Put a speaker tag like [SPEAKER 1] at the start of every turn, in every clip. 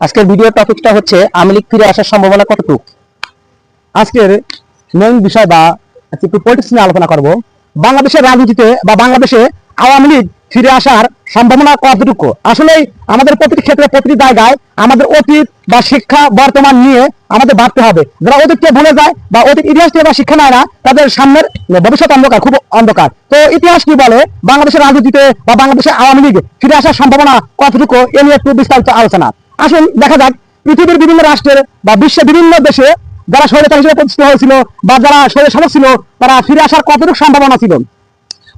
[SPEAKER 1] আজকের ভিডিও টপিকটা হচ্ছে আমলিক ফিরে আসার সম্ভাবনা কতটুকু?
[SPEAKER 2] আজকের মেইন বিষয় বা একটু পলিটিক্স নিয়ে আলোচনা করব। বাংলাদেশের রাজনীতিতে বা বাংলাদেশে আওয়ামী লীগ ফিরে আসার সম্ভাবনা কতটুকু? আসলে আমাদের প্রতিটি ক্ষেত্রে, প্রতিটি জায়গায় আমাদের অতীত বা শিক্ষা বর্তমান নিয়ে আমাদের ভাবতে হবে। যারা অতীতকে ভুলে যায় বা অতীত ইতিহাস নিয়ে বা শিক্ষা নেয় না, তাদের সামনের ভবিষ্যৎ অন্ধকার, খুব অন্ধকার। তো ইতিহাস কি বলে? বাংলাদেশের রাজনীতিতে বা বাংলাদেশের আওয়ামী লীগ ফিরে আসার সম্ভাবনা কতটুকু? এ নিয়ে একটু বিস্তারিত আলোচনা। আসুন, দেখা যাক পৃথিবীর বিভিন্ন রাষ্ট্রের বা বিশ্বের বিভিন্ন দেশে যারা স্বৈরাচার হিসেবে প্রতিষ্ঠিত হয়েছিল বা যারা স্বৈর শাসক ছিল, তারা ফিরে আসার কতটুকু সম্ভাবনা ছিল?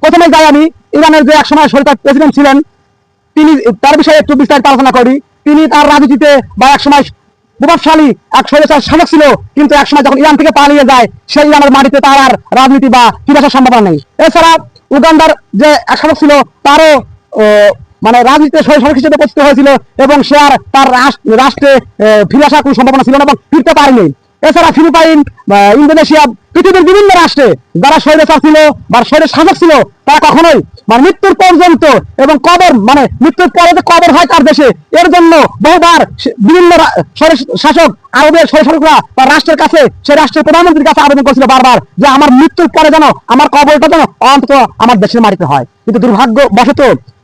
[SPEAKER 2] প্রথমে যাই আমি, ইরানের যে একসময় সরকার প্রেসিডেন্ট ছিলেন, তিনি তার বিষয়ে একটু বিস্তারিত আলোচনা করি। তিনি তার রাজনীতিতে বা একসময় প্রভাবশালী এক স্বৈরাচার শাসক ছিল, কিন্তু একসময় যখন ইরান থেকে পালিয়ে যায়, সেই ইরানের মাটিতে তার আর রাজনীতি বা ফিরে আসার সম্ভাবনা নেই। এছাড়া উগান্ডার যে এক শাসক ছিল, তারও মানে রাজনীতিতে শাসক হিসেবে প্রতিষ্ঠিত হয়েছিল, এবং সে আর তার রাষ্ট্র- ফিরে আসার কোনো সম্ভাবনা ছিল না এবং ফিরতে পারেনি। এছাড়া ফিলিপাইন ইন্দোনেশিয়া, পৃথিবীর বিভিন্ন রাষ্ট্রে যারা স্বৈরাচার ছিল বা স্বৈরের শাসক ছিল, তারা কখনোই মানে মৃত্যুর পর্যন্ত এবং কবর মানে মৃত্যুর পরে যে কবর হয় তার দেশে, এর জন্য বহুবার বিভিন্ন শাসক, আরবের শাসকরা তার রাষ্ট্রের কাছে সেই রাষ্ট্রের প্রধানমন্ত্রীর কাছে আবেদন করেছিল বারবার যে আমার মৃত্যুর পরে যেন আমার কবরটা যেন অন্তত আমার দেশের মাটিতে হয়। কিন্তু দুর্ভাগ্য বশত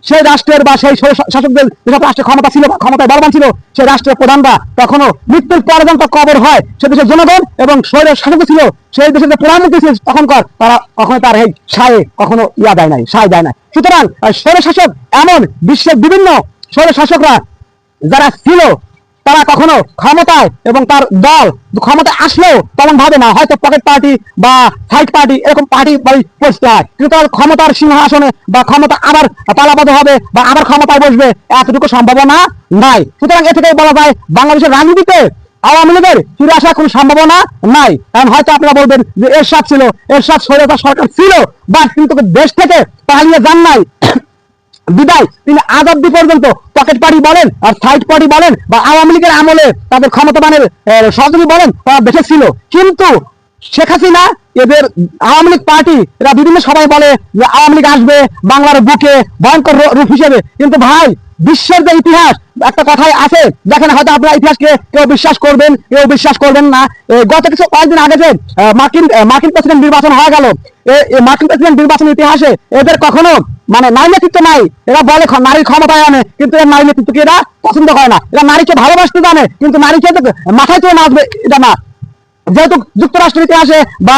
[SPEAKER 2] সেই রাষ্ট্রের বা সেই শাসকদের যেসব রাষ্ট্রের ক্ষমতা ছিল বা ক্ষমতায় বলবান ছিল সেই রাষ্ট্রের প্রধানরা তখনও মৃত্যুর পরে যখন কবর হয়, সে দেশের জনগণ এবং শরীরের শাসক ছিল, সেই দেশের যে প্রধানমন্ত্রী ছিল তখনকার, তারা কখনো তার এই সায়ে কখনো ইয়া দেয় নাই, সায় দেয় নাই। সুতরাং শরীর শাসক এমন বিশ্বের বিভিন্ন শরীর শাসকরা যারা ছিল তারা কখনো ক্ষমতায় এবং তার দল ক্ষমতায় আসলেও তেমন ভাবে না। হয়তো পকেট পার্টি বা সাইড পার্টি এরকম পার্টি পরিচিত হয় কিন্তু তার ক্ষমতার সিংহাসনে বা ক্ষমতা আবার পালাবাদ হবে বা আবার ক্ষমতায় বসবে এতটুকু সম্ভাবনা নাই। সুতরাং এ থেকেই বলা যায়, বাংলাদেশের রাজনীতিতে আওয়ামী লীগের ফিরে আসার কোনো সম্ভাবনা নাই। কারণ হয়তো আপনারা বলবেন যে এরশাদ ছিল, এরশাদ স্বৈরতার সরকার ছিল বা কিন্তু দেশ থেকে পালিয়ে যান নাই। বিদায়। তিনি আজ অব্দি পর্যন্ত পকেট পার্টি বলেন আর সাইড পার্টি বলেন বা আওয়ামী লীগের আমলে তাদের ক্ষমতাবানের সহযোগী বলেন, তারা বেঁচে ছিল। কিন্তু শেখ হাসিনা, এদের আওয়ামী লীগ পার্টি, এরা বিভিন্ন সবাই বলে যে আওয়ামী লীগ আসবে বাংলার বুকে ভয়ঙ্কর রূপ হিসেবে। কিন্তু ভাই, বিশ্বের যে ইতিহাস একটা কথাই আছে, দেখেন হয়তো আপনারা ইতিহাসকে কেউ বিশ্বাস করবেন, কেউ বিশ্বাস করবেন না। গত কিছু কয়েকদিন আগে যে মার্কিন মার্কিন প্রেসিডেন্ট নির্বাচন হয়ে গেল মার্কিন প্রেসিডেন্ট নির্বাচনের ইতিহাসে এদের কখনো মানে নারী নেতৃত্ব নাই। এরা বলে নারী ক্ষমতায় আনে, কিন্তু এর নারী নেতৃত্বকে এরা পছন্দ করে না। এরা নারীকে ভালোবাসতে জানে, কিন্তু নারীকে মাথায় তুলে নাচবে, এটা না। যেহেতু যুক্তরাষ্ট্রের ইতিহাসে বা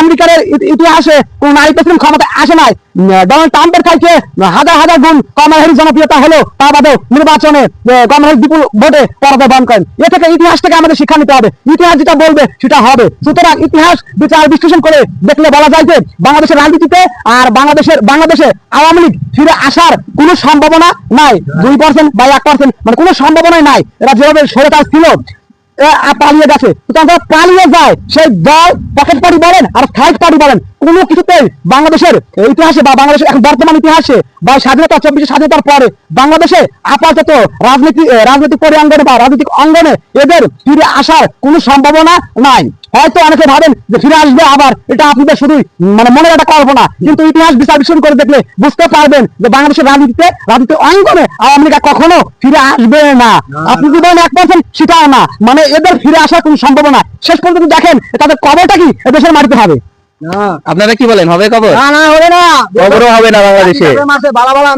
[SPEAKER 2] আমেরিকার ইতিহাসে কোন নারী প্রেসিডেন্ট ক্ষমতা আসে নাই ডোনাল্ড ট্রাম্পের থেকে হাজার হাজার গুণ কমলা হ্যারিস জনপ্রিয়তা হলো তা বাদেও নির্বাচনে কমলা হ্যারিস বিপুল ভোটে পরাজয় বহন করেন। এ থেকে ইতিহাস থেকে আমাদের শিক্ষা নিতে হবে। ইতিহাস যেটা বলবে সেটা হবে। সুতরাং ইতিহাস বিচার বিশ্লেষণ করে দেখলে বলা যায় যে বাংলাদেশের রাজনীতিতে আর বাংলাদেশের বাংলাদেশে আওয়ামী লীগ ফিরে আসার কোনো সম্ভাবনা নাই। দুই পার্সেন্ট বা এক পার্সেন্ট মানে কোনো সম্ভাবনাই নাই। এরা যেভাবে সরকার ছিল পালিয়ে গেছে সুতরাং যারা পালিয়ে যায় সেই দল, পকেট পার্টি বলেন আর সাইড পার্টি বলেন। কোনো কিছুতেই বাংলাদেশের ইতিহাসে বা বাংলাদেশের এখন বর্তমান ইতিহাসে বা স্বাধীনতা চব্বিশে স্বাধীনতার পরে বাংলাদেশে আপাতত রাজনীতি রাজনৈতিক পরিঅঙ্গনে বা রাজনৈতিক অঙ্গনে এদের ফিরে আসার কোনো সম্ভাবনা নাই। হয়তো অনেকে ভাবেন যে ফিরে আসবে আবার, এটা আপনাদের শুধুই মানে মনের একটা কল্পনা। কিন্তু ইতিহাস বিশ্লেষণ করে দেখলে বুঝতে পারবেন যে বাংলাদেশের রাজনীতিতে রাজনীতির অঙ্গনে আওয়ামী লীগ কখনো ফিরে আসবে না। আপনি যদি এক পার্সেন্ট, সেটাও না। মানে এদের ফিরে আসার কোনো সম্ভাবনা শেষ পর্যন্ত দেখেন, তাদের কবরটা কি এদেশের মাটিতে হবে?
[SPEAKER 1] আপনারা কি বলেন হবে খবর?
[SPEAKER 2] না না হবে না।
[SPEAKER 1] খবরও হবে না বাংলাদেশে।
[SPEAKER 2] মারছে বালা বালা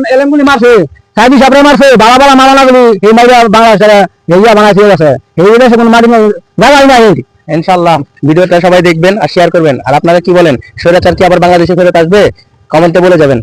[SPEAKER 2] মারছে সাইবি মারছে। বালা বালা মারা লাগলি এই মাইরা বাংলাদেশে হেইয়া বাংলাদেশে গেছে। এই দেশে কোনো মাটি জায়গাই নাই
[SPEAKER 1] ইনশাল্লাহ ভিডিওটা সবাই দেখবেন আর শেয়ার করবেন। আর আপনারা কি বলেন স্বৈরাচার কি আবার বাংলাদেশে ফেরত আসবে? কমেন্টে বলে যাবেন।